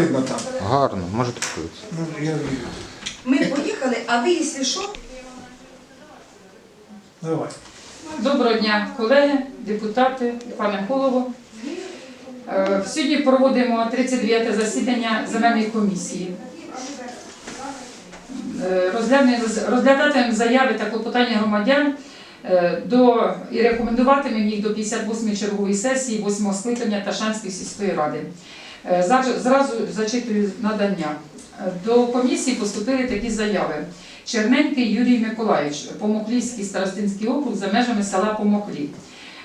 Видно там. Гарно, можете подивитися. Ну, я вірю. Ми поїхали, а ви, якщо що, Давай. Доброго дня, колеги, депутати, пане голово. Е, Сьогодні проводимо 39 засідання земельної комісії. Е, розглянемо- Розглядатимемо заяви та клопотання громадян е, до, і рекомендуватимемо їх до 58-ї чергової сесії 8 скликання Ташанської сільської ради. Е, Зразу зачитую надання. До комісії поступили такі заяви. Черненький Юрій Миколаївич, Помоклівський старостинський округ за межами села Помоклі.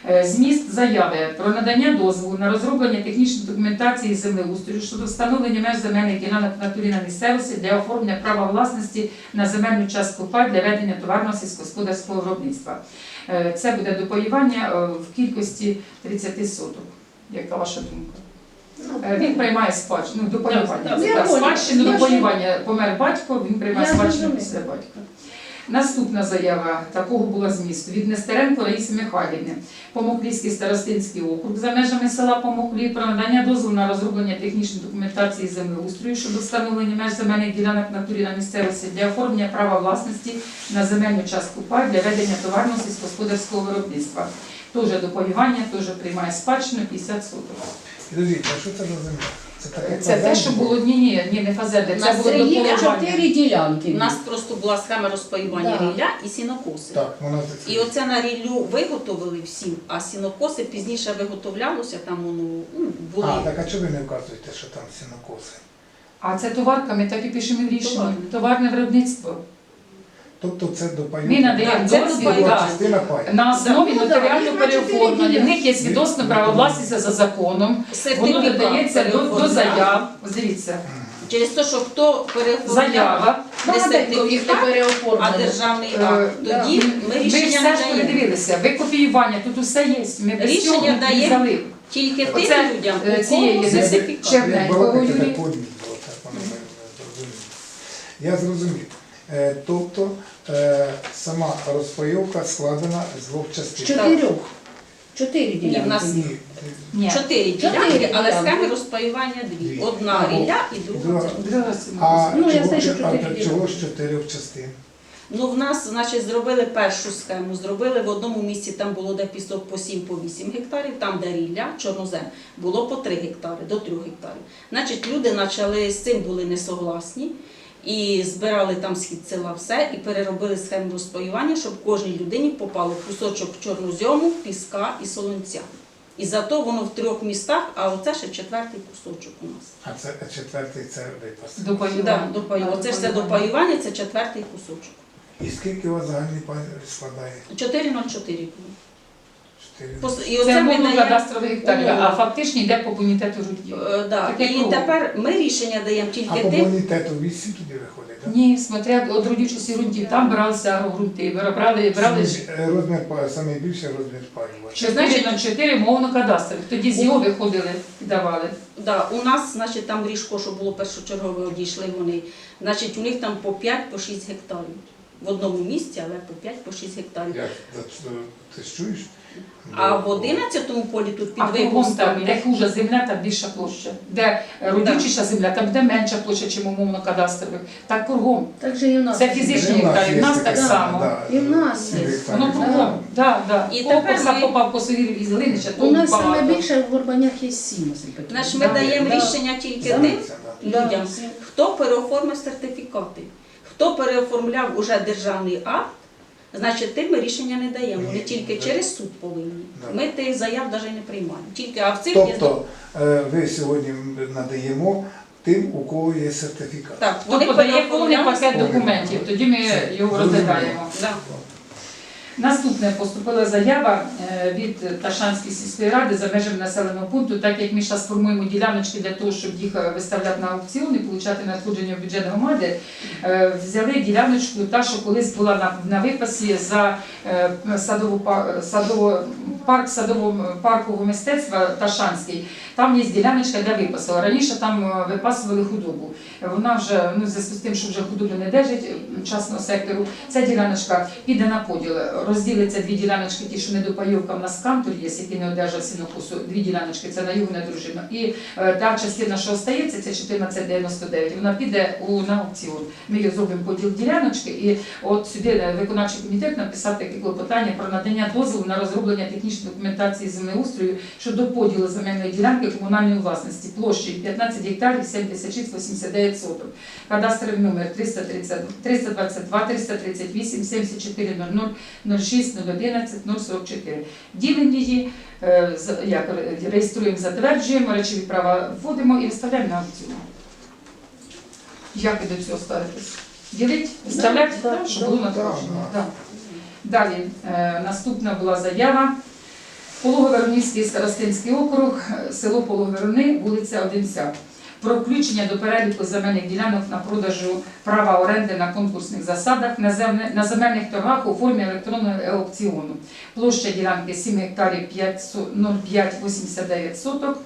Е, Зміст заяви про надання дозволу на розроблення технічної документації землеустрою щодо встановлення меж земельних ділянок натурі на місцевості для оформлення права власності на земельну частку пай для ведення товарного сільськогосподарського виробництва. Е, Це буде допоювання е, в кількості 30 соток. Яка ваша думка? Е, Він приймає спадщину, ну. Я Це поняла. Спадщину, Я допоювання. Помер батько, він приймає Я спадщину зрозуміла. після батька. Наступна заява такого була змісту від Нестеренко Раїси Михайлівни. Помоклівський старостинський округ за межами села Помоклі про надання дозволу на розроблення технічної документації землеустрою щодо встановлення меж земельних ділянок в натурі на місцевості для оформлення права власності на земельну частку пай для ведення товарного сільськогосподарського виробництва. Теж допоювання, теж приймає спадщину 50 соток. Підождіть, а що це за земля? Це таке Це те, що було ні, ні, ні, не фазенде, це нас було є допоювання. чотири ділянки. У нас просто була схема розпаювання Да. рілля і сінокоси. Так, вона це. І оце на ріллю виготовили всім, а сінокоси пізніше виготовлялося, там воно ну, були. А, так а чого ви не вказуєте, що там сінокоси? А це товарками, так і пишемо в рішенні. Товарне виробництво. Ми це. Ми надаємо Да, це дозвіл да, частина на основі Ну, да, нотаріально їх на переоформлення. В них є відносно право власності за законом. Воно Сертифікат додається до, до заяв. Ось Дивіться, Через те, що хто переоформляв заява. не не сертифікат, а державний Е, акт, тоді ми Ви рішення все не ж даємо. передивилися, ви копіювання, тут усе є. Ми без Рішення цього не взяли. Тільки тим Оце, людям, е, у цієї кого є сертифікат. Черненького Як балакати, Юрія. подмін було, так воно ми зрозуміли. Я зрозумів. Е, Тобто е, сама розпайовка складена з двох частин. чотирьох. Чотири Ні, в ділянки. нас Ні, Ні. Чотири ділянки, але ділянки. схеми розпаювання дві. Дві. Одна рілля і друга. А Ну, я чого, знаю, що а чотири так ділянки. чого з чотирьох частин? Ну, в нас, значить, зробили першу схему. Зробили в одному місці, там було де пісок по 7 по 8 гектарів, там, де рілля, чорнозем, було по 3 гектари, до 3 гектарів. Значить, люди почали з цим були несогласні і збирали там схід села все, і переробили схему розпаювання, щоб кожній людині попало кусочок чорнозьому, піска і солонця. І зато воно в трьох містах, а оце ще четвертий кусочок у нас. А це четвертий це випас. Да, Допоювання. допаю. Оце ж це допаювання, це четвертий кусочок. І скільки у вас загальний складає? 4,04 було. Чотири. Пос- І Це оце ми даємо. кадастрових гектарів, а фактично йде по бонітету життя. Е, да. Таке І кругом. тепер ми рішення даємо А тільки по тим. бонітету 8 тоді виходить, так? Ні, смотря від родючості ґрунтів, там бралися агрогрунти, брали, брали ж Е, Розмір паю, найбільший розмір паю. у вас. 4 на 4 мовно кадастрових. Тоді з його виходили і давали. Да, у нас, значить, там ріжко, що було першочергове, одійшли вони. Значить, у них там по 5 по 6 гектарів. В одному місці, але по 5 по 6 гектарів. Як ти ж чуєш? А в 11-му полі тут під А кругом там, випусками. де хуже земля, там більша площа. Де родючіша земля, там де менша площа, ніж умовно кадастрових. Так кругом. Так же і в нас. Це фізичні в нас гектарі, в нас так само. І в нас є. Воно кругом. Да, да. І тепер закопав косовір із глинича, то У нас саме більше в Горбанях є сім. Значить, ми даємо рішення тільки тим людям, хто переоформив сертифікати. Хто переоформляв уже державний акт, значить тим ми рішення не даємо. Ми тільки да. через суд повинні. Ми тих заяв навіть не приймаємо. Тільки а в цих Тобто е, ви сьогодні надаємо тим, у кого є сертифікат. так, Хто подає повний переоформляли пакет документів, тоді ми його розглядаємо. Да. Наступне поступила заява е, від Ташанської сільської ради за межами населеного пункту, так як ми зараз формуємо діляночки для того, щоб їх е, виставляти на аукціон і отримати надходження в бюджет громади, е, взяли діляночку, та, що колись була на, на випасі за е, садово, парк садового паркового мистецтва Ташанський. Там є діляночка для випасу. Раніше там випасували худобу. Вона вже ну, зв'язку з тим, що вже худоблю не держить частного сектору. Ця діляночка піде на поділ. Розділиться дві діляночки, ті, що не до пайовка, в нас кантор є, який не одержав сінокосу. Дві діляночки, це на юг на дружину. І е, та частина, що остається, це 1499. Вона піде у на аукціон. Ми її зробимо поділ діляночки, і от сюди е, виконавчий комітет написав таке клопотання про надання дозволу на розроблення технічної документації землеустрою щодо поділу земельної ділянки комунальної власності площею 15 гектарів 76,89 соток. Кадастровий номер 330, 322, 338, 74, 00, 06, 011, 044. Ділимо її, е, як, реєструємо, затверджуємо, речові права вводимо і виставляємо на аукціон. Як ви до цього ставитесь? Ділить? Виставляти? Да, щоб було надходження. да. Да. Далі, е, наступна була заява. Пологовернівський старостинський округ, село Пологоверни, вулиця Одинця. Про включення до переліку земельних ділянок на продажу права оренди на конкурсних засадах на земельних торгах у формі електронного аукціону. Площа ділянки 7 гектарів 0,589 соток.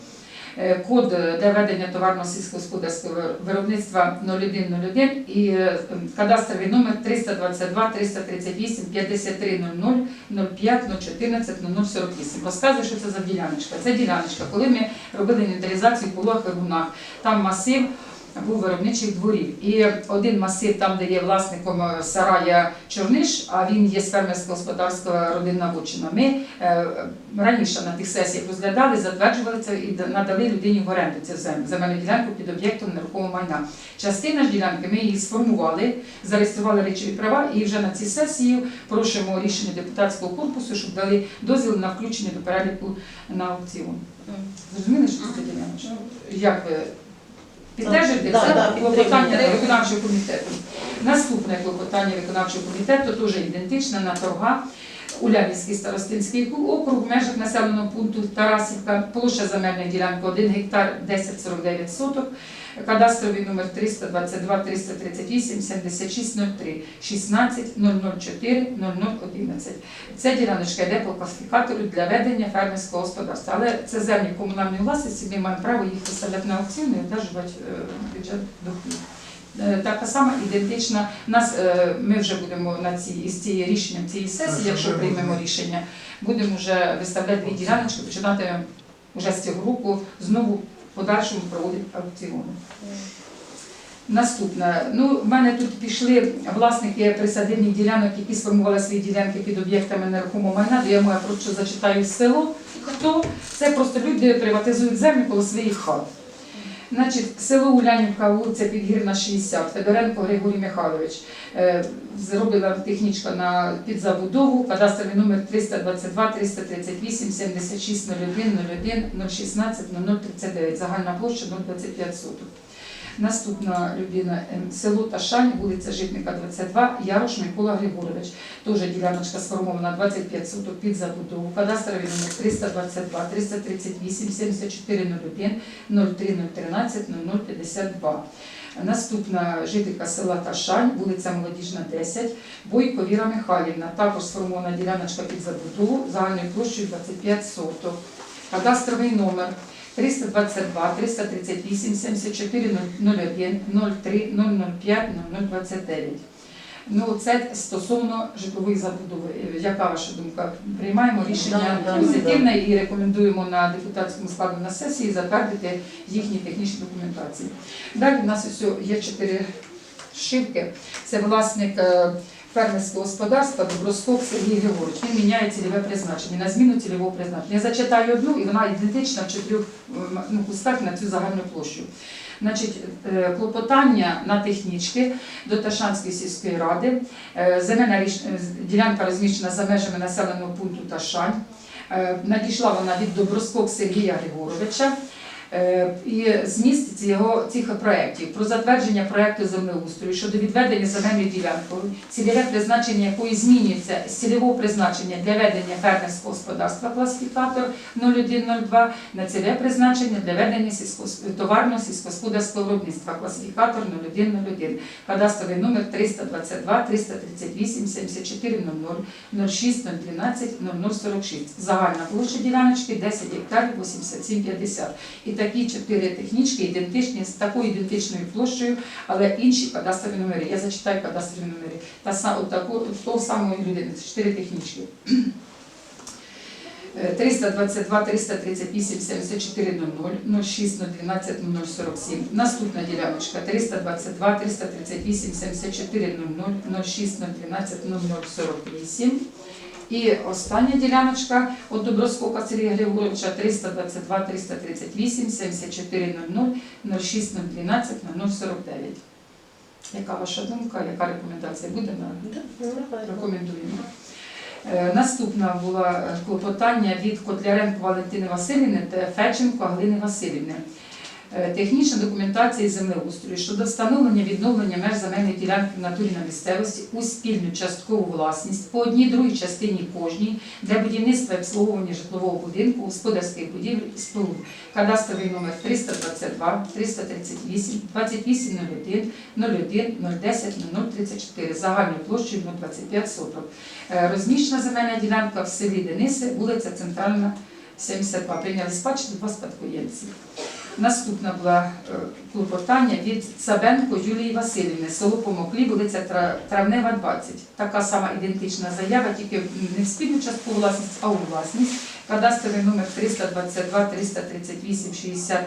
Е, Код для ведення товарно сільськогосподарського виробництва 0101 і е, кадастровий номер 322 338 53 00 05 014 0048. Розказую, що це за діляночка. Це діляночка, коли ми робили інвентаризацію по Лохерунах, там масив був виробничих дворів. І один масив, там, де є власником е, сарая Чорниш, а він є з фермерського господарства родинна вочина. Ми е, раніше на тих сесіях розглядали, затверджували це і надали людині в оренду цю землю, земельну ділянку під об'єктом нерухомого майна. Частина ж ділянки ми її сформували, зареєстрували речові права і вже на цій сесії просимо рішення депутатського корпусу, щоб дали дозвіл на включення до переліку на аукціон. Зрозуміли, що це за діляночка? Як ви підтежуєте Да, це да, клопотання виконавчого комітету? Наступне клопотання виконавчого комітету теж ідентичне на торга. Улянівський старостинський округ в межах населеного пункту Тарасівка, площа земельної ділянки 1 гектар 1049 соток, кадастровий номер 322 338 7603 16 004 0011. Ця діляночка йде по класифікатору для ведення фермерського господарства. Але це землі комунальної власності, ми маємо право їх виставляти на аукціон і одержувати е, бюджет доходів. Е, Така сама ідентична. Нас е, ми вже будемо на цій із цією рішенням цієї сесії, якщо приймемо рішення, будемо вже виставляти дві діляночки, починати вже з цього року знову подальшому проводить аукціони. Наступне, ну в мене тут пішли власники присадибних ділянок, які сформували свої ділянки під об'єктами нерухомого майна. То я моя просто зачитаю село. Хто це просто люди приватизують землю коло своїх хат. Значить, село Улянівка, вулиця Підгірна, 60, Федоренко Григорій Михайлович. Е, Зробила технічка на підзабудову, кадастровий номер 322 338 76 01 01 016 0039, загальна площа 025 соток. Наступна людина ем, село Ташань, вулиця Житника, 22, Ярош Микола Григорович. Теж діляночка сформована 25 соток під забудову. Кадастровий номер 322 338 74 01 03 013 0052. Наступна жителька села Ташань, вулиця Молодіжна, 10, Бойко Віра Михайлівна. Також сформована діляночка під забудову загальною площею 25 соток. Кадастровий номер 322 338 74 01 03 005 0029. Ну, це стосовно житлової забудови. Яка ваша думка? Приймаємо рішення Да, да, позитивне і рекомендуємо на депутатському складу на сесії затвердити їхні технічні документації. Далі в нас ось є чотири шивки. Це власник е, фермерського господарства Доброскок Сергій Григорович. Він міняє цільове призначення на зміну цільового призначення. Я зачитаю одну, і вона ідентична в чотирьох м, ну, кусках на цю загальну площу. Значить, е, клопотання на технічки до Ташанської сільської ради. Е, Земельна е, ділянка розміщена за межами населеного пункту Ташань. Е, Надійшла вона від Доброскок Сергія Григоровича. Е, І зміст цього цих проєктів про затвердження проєкту землеустрою щодо відведення земельної ділянки, цільове призначення якої змінюється з цільового призначення для ведення фермерського господарства класифікатор 0102 на цільове призначення для ведення товарного сільськогосподарського виробництва класифікатор 0101, кадастровий номер 322 338 74 00 06 012 0046. Загальна площа діляночки 10 гектарів 87 50. І такі чотири технічки ідентичні з такою ідентичною площею, але інші кадастрові номери. Я зачитаю кадастрові номери. Та са- от таку того самої людини. Чотири технічки. Е, 322, 338, 74, 00, 06, 012, 0047. Наступна діляночка 322, 338, 74, 00, 06, 012, 0048. І остання діляночка від Доброскока Сергія Григоровича 322, 338, 74, 00, 06, 012, 049. Яка ваша думка, яка рекомендація буде рекомендуємо? Е, Наступна була е, клопотання від Котляренко Валентини Васильівни та Феченко Галини Васильівни. Е, Технічна документація землеустрою щодо встановлення відновлення меж земельної ділянки в натурі на місцевості у спільну часткову власність по одній другій частині кожній для будівництва і обслуговування житлового будинку, господарських будівель і споруд. Кадастровий номер 322, 338, 2801, 01, 010, 034, загальною площею 025 соток. Е, Розміщена земельна ділянка в селі Дениси, вулиця Центральна, 72. Прийняли спадщину два спадкоємці. Наступна була е, клопотання від Цабенко Юлії Васильівни, село Помоклі, вулиця Травнева, 20. Така сама ідентична заява, тільки не в спільну часткову власність, а у власність. Кадастровий номер 322 338 60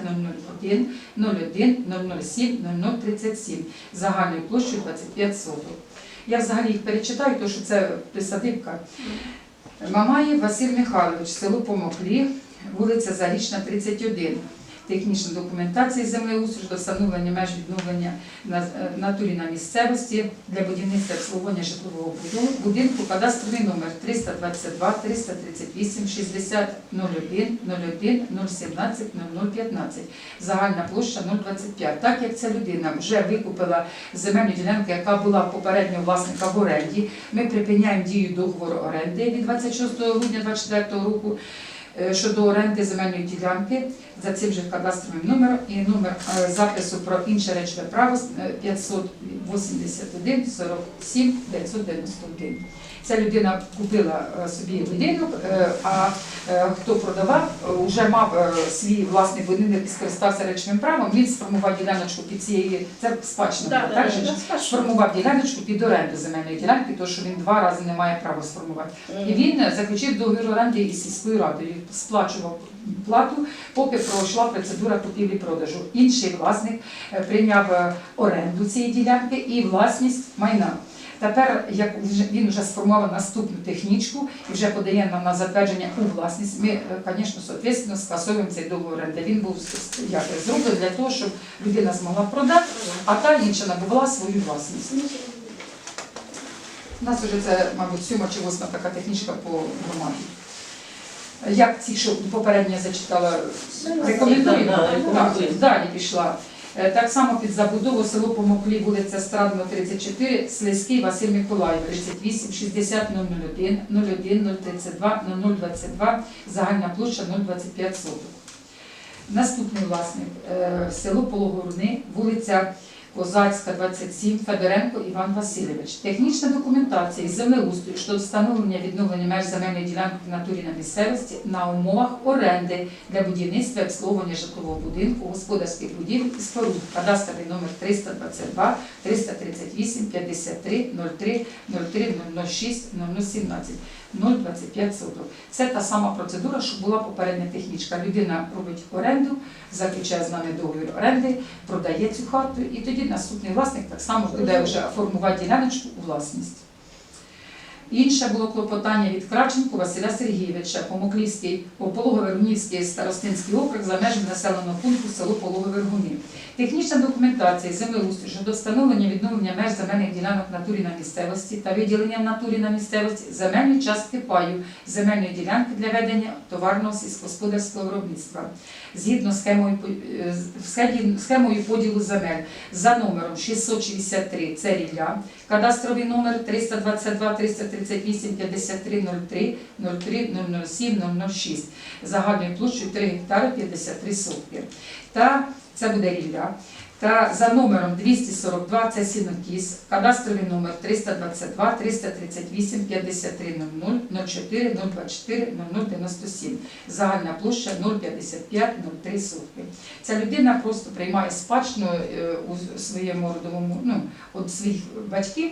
001 01 007 0037 загальною площею 25 соток. Я взагалі їх перечитаю, тому що це присадибка. Мамаєв Василь Михайлович, село Помоклі, вулиця Зарічна, 31. Технічна документація із землеустрою до встановлення меж відновлення е, натурі на місцевості для будівництва обслуговування житлового будинку- кадастровий номер 322 338 60 01 01 017 0015. Загальна площа 025. Так як ця людина вже викупила земельну ділянку, яка була попередньо власника в оренді, ми припиняємо дію договору оренди від 26 грудня 2024 року е, щодо оренди земельної ділянки за цим же кадастровим номером і номер е, запису про інше речове право е, 581 47 991. Ця людина купила е, собі будинок, е, а хто продавав, вже мав свій власний будинок і скористався речовим правом. Він сформував діляночку під цією, це спадщина Да, да, так да, да, сформував діляночку під оренду земельної ділянки, тому що він два рази не має права сформувати. І він заключив договір оренди із сільською радою, сплачував плату, поки пройшла процедура купівлі-продажу. Інший власник е, прийняв е, оренду цієї ділянки і власність майна. Тепер, як він вже сформував наступну технічку і вже подає нам на затвердження у власність, ми, е, звісно, соответственно, скасовуємо цей договір оренди. Він був як, зроблений для того, щоб людина змогла продати, а та інша набувала свою власність. У нас вже це, мабуть, сьома чи восьма така технічка по громаді. Як ті, що попередньо зачитала, рекомендуємо? Да, да, Так, рекомендуємо. далі пішла. Е, Так само під забудову село Помоклі, вулиця Страдно, 34, Слизький Василь Миколаїв, 38, 60 001, 01 032 0022, загальна площа 025 соток. Наступний власник е, село Пологорни, вулиця Козацька, 27, Федоренко Іван Васильович. Технічна документація із землеустрою щодо встановлення відновлення меж земельної ділянки в натурі на місцевості на умовах оренди для будівництва і обслуговування житлового будинку, господарських будівель і споруд. Кадастровий номер 322 338 53 03 03 006 017 025 соток. Це та сама процедура, що була попередня технічка. Людина робить оренду, заключає з нами договір оренди, продає цю хату, і тоді наступний власник так само буде вже формувати діляночку у власність. Інше було клопотання від Краченко Василя Сергійовича, Помоклівський, Пологовернівський старостинський округ за межами населеного пункту село Пологовергуни. Технічна документація землеустрою щодо встановлення відновлення меж земельних ділянок натурі на місцевості та виділення натурі на місцевості земельної частки паю земельної ділянки для ведення товарного сільськогосподарського виробництва. Згідно схемою, е, схемою поділу земель за номером 663 це рілля, кадастровий номер 322 338 53 03 03 007 006 загальною площею 3 гектари 53 сотки. Та це буде рілля. Та за номером 242 це сінокіс, кадастровий номер 322 338 53 00 04 024 0097. Загальна площа 055 03 сотки. Ця людина просто приймає спадщину е, у своєму родовому, ну, від своїх батьків.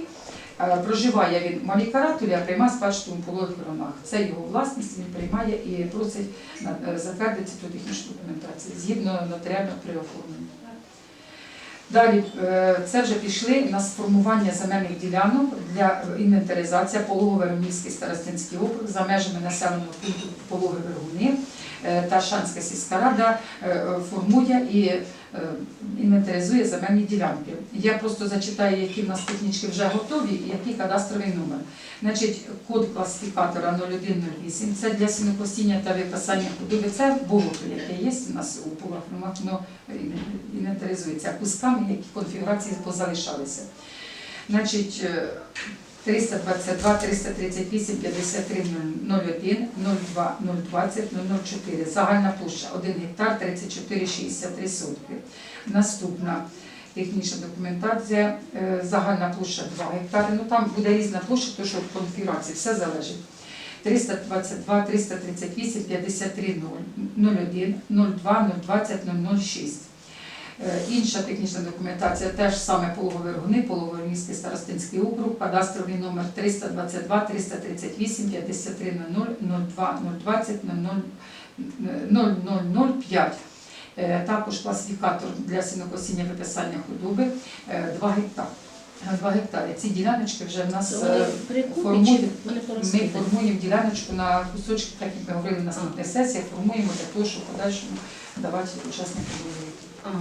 Е, Проживає він в Малій Каратулі, а приймає спадщину у пологих коронах. Це його власність, він приймає і просить е, затвердити цю технічну документацію згідно нотаріально при оформленні. Далі е, це вже пішли на сформування земельних ділянок для інвентаризації пологове Ромівський старостинський округ за межами населеного пункту Пологи Вергуни е, та Шанська сільська рада е, формує і інвентаризує земельні ділянки. Я просто зачитаю, які в нас технічки вже готові і який кадастровий номер. Значить, код класифікатора 0108 це для сінокосіння та випасання худоби. Це болото, яке є у нас у полах, воно е, інвентаризується кусками, які конфігурації позалишалися. Значить, е, 322, 338, 53, 01, 02, 020, 004. Загальна площа 1 гектар 34, 63 сотки. Наступна технічна документація, е, загальна площа 2 гектари. Ну там буде різна площа, тому що від конфігурації все залежить. 322, 338, 53, 01, 02, 020, 006. Е, Інша технічна документація теж саме пологові рогуни, пологовий міський старостинський округ, кадастровий номер 322, 338, 53, 00, 02, 020, 0005. Е, Також класифікатор для сінокосіння виписання худоби 2 гектари. 2 гектари. Ці діляночки вже в нас е, формують- ми формуємо діляночку на кусочки, так як ми говорили на наступних сесіях, формуємо для того, щоб подальшому давати учасникам. Ага.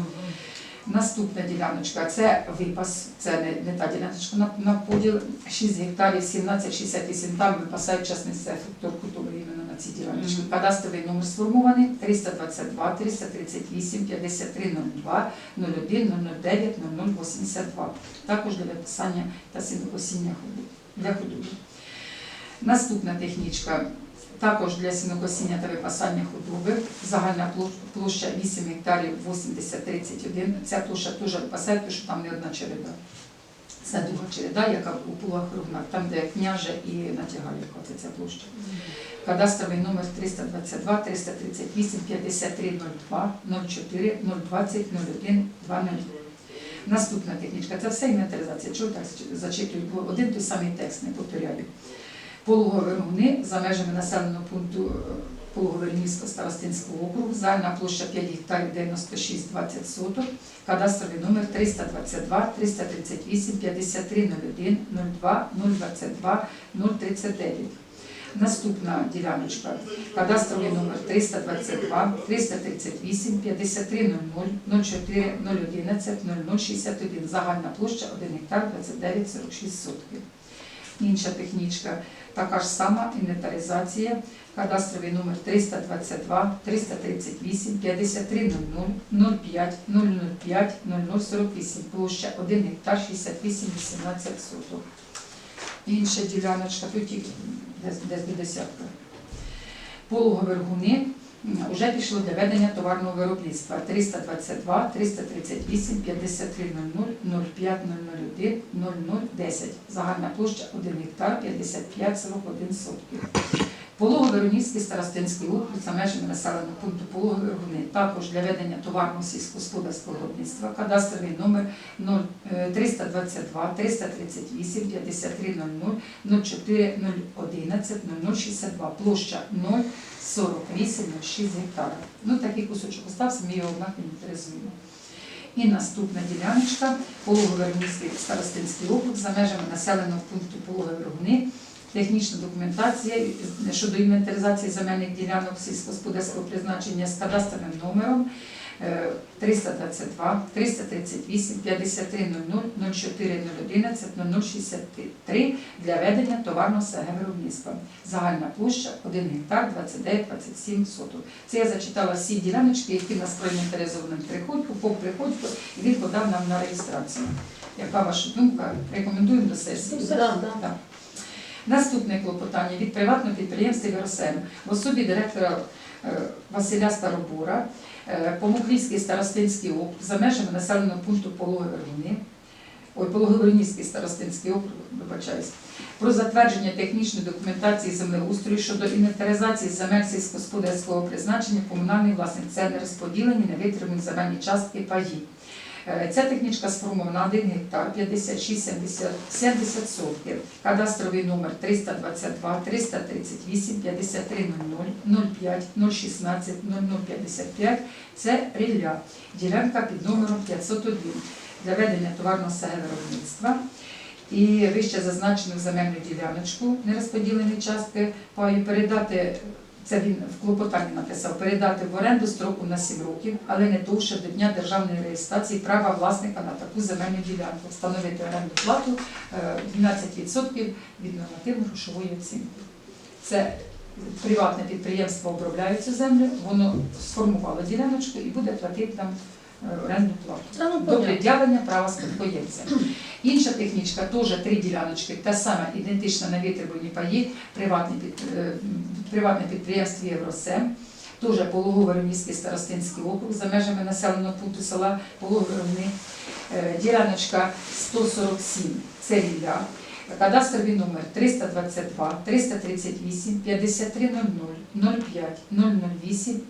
Наступна діляночка це випас, це не, не та діляночка на, на поділ 6 гектарів, 1768, там випасають частний сектор культури іменно на ці діляночки. Мгм. Кадастровий номер сформований 322, 338, 53, 02, 01, 009, 0082. Також для виписання та сінокосіння для худоби. Наступна технічка також для сінокосіння та випасання худоби. Загальна площа 8 гектарів 80-31. Ця площа теж випасає, тому що там не одна череда. Це друга череда, яка у пулах ругнах, там де княже і натягалівка, це ця площа. Кадастровий номер 322, 338, 53, 02, 04, 020, 01, 20. Наступна технічка це все інвентаризація. Чого так зачитую? Один той самий текст, не повторяю. Пологові ругни за межами населеного пункту Пологове-Львівського старостинського округу, загальна площа 5 гектарів 96 20 соток, кадастровий номер 322 338 53 01 02 022 039. Наступна діляночка. Кадастровий номер 322 338 53 00 04 011 0061. Загальна площа 1 гектар 29 46 сотків. Інша технічка, така ж сама інвентаризація, кадастровий номер 322, 338, 53 00, 05, 005, 0048, площа 1 гектар 68, 18 соток. Інша діляночка, тут десь до десятка. Пологовергуни вже пішло для ведення товарного виробництва 322, 338, 53 00, 05 001, 0010. Загальна площа 1 гектар 55 41 сотків. Пологово-Веронівський старостинський округ за межами населеного пункту Пологовергуни. Також для ведення товарного сільськогосподарського виробництва кадастровий номер 0, е, 322, 338, 53 00, 04 011, 0062. Площа 0 48 06 гектарів. Ну, такий кусочок остався, ми його однак інтересуємо. І наступна діляночка Пологово-Вернівський старостинський округ за межами населеного пункту Пологовергуни. Технічна документація щодо інвентаризації земельних ділянок сільськогосподарського призначення з кадастровим номером 322, 338, 5300, 04011, 0063 для ведення товарного виробництва. Загальна площа 1 гектар 29,27 соток. Це я зачитала всі діляночки, які нас проінвентаризовані приходьку, по приходьку, і він подав нам на реєстрацію. Яка ваша думка? Рекомендуємо до сесії. Да, да. Наступне клопотання від приватного підприємства «Віросем» в особі директора е, Василя Старобура, Помухлівський старостинський округ за межами населеного пункту Пологи Верховни, ой, старостинський округ, вибачаюсь, про затвердження технічної документації землеустрою щодо інвентаризації земель сільськогосподарського призначення комунальної власності. Це не розподілені невитримані земельні частки паї. Е, Ця технічка сформована 1 гектар 56 70, 70 сотків. Кадастровий номер 322 338 53 00 05 016 0055. Це рілля. Ділянка під номером 501 для ведення товарного виробництва. І вище зазначену земельну діляночку нерозподілені частки паю передати це він в клопотанні написав, передати в оренду строку на 7 років, але не довше до дня державної реєстрації права власника на таку земельну ділянку, встановити оренду плату е, 12% від нормативно-грошової оцінки. Це приватне підприємство обробляє цю землю, воно сформувало діляночку і буде платити там орендну плату ну, до пред'явлення права спадкоємця. Інша технічка, теж три діляночки, та сама ідентична на витребувані паї, приватне, приватне підприємство Євросем, теж Пологово-Ремійський старостинський округ за межами населеного пункту села Пологово-Ремни. Е, Діляночка 147, це Рілля. Кадастровий номер 322, 338, 5300, 05, 008,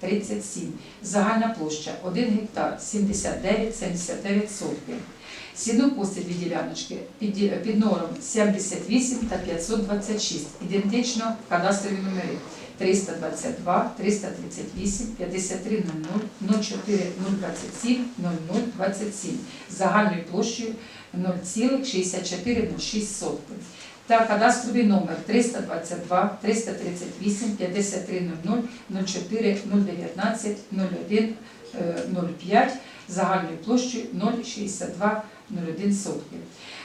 0037. Загальна площа 1 гектар 79,79 сотків. Сінокоси дві діляночки під, під номером 78 та 526. Ідентично кадастрові номери 322, 338, 5300, 04, 027, 0027. Загальною площею 0,6406 сотків. Та кадастровий номер 322, 338, 5300, 04, 019, 01, е, 05 загальною площею 0,6201 сотків.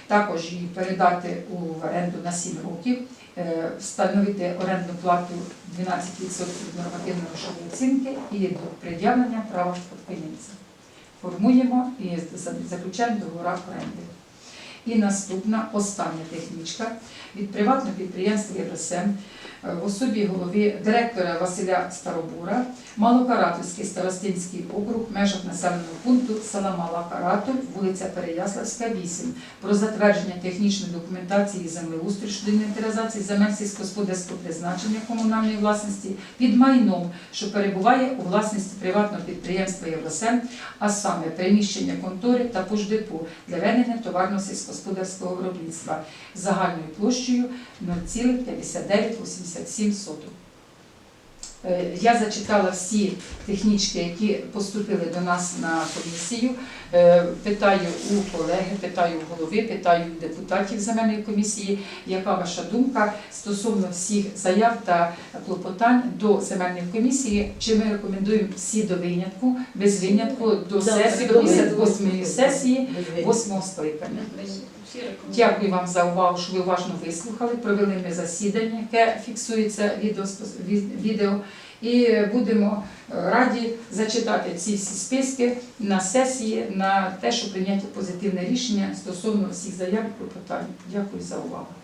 Також її передати у оренду на 7 років, е, встановити орендну плату 12% від нормативної грошової оцінки і до пред'явлення права спадкоємця. Формуємо і заключаємо договора оренди. І наступна остання технічка від приватного підприємства Євросем в особі голови директора Василя Старобура, Малокаратовський старостинський округ межах населеного пункту села Мала Каратуль, вулиця Переяславська, 8, про затвердження технічної документації землеустрою щодо інвентаризації земель сільськогосподарського призначення комунальної власності під майном, що перебуває у власності приватного підприємства Євросем, а саме приміщення контори та пождепу для ведення товарно сільськогосподарського виробництва. Загальною площею 0,5987 соток. Е, Я зачитала всі технічки, які поступили до нас на комісію. Е, Питаю у колеги, питаю у голови, питаю у депутатів земельної комісії, яка ваша думка стосовно всіх заяв та клопотань до земельної комісії. Чи ми рекомендуємо всі до винятку, без винятку до сесії, до до винятку. 58-ї сесії, восьмого скликання. Дякую вам за увагу, що ви уважно вислухали. Провели ми засідання, яке фіксується відео. І будемо е, раді зачитати ці всі списки на сесії на те, що прийняття позитивне рішення стосовно всіх заяв і клопотань. Дякую за увагу.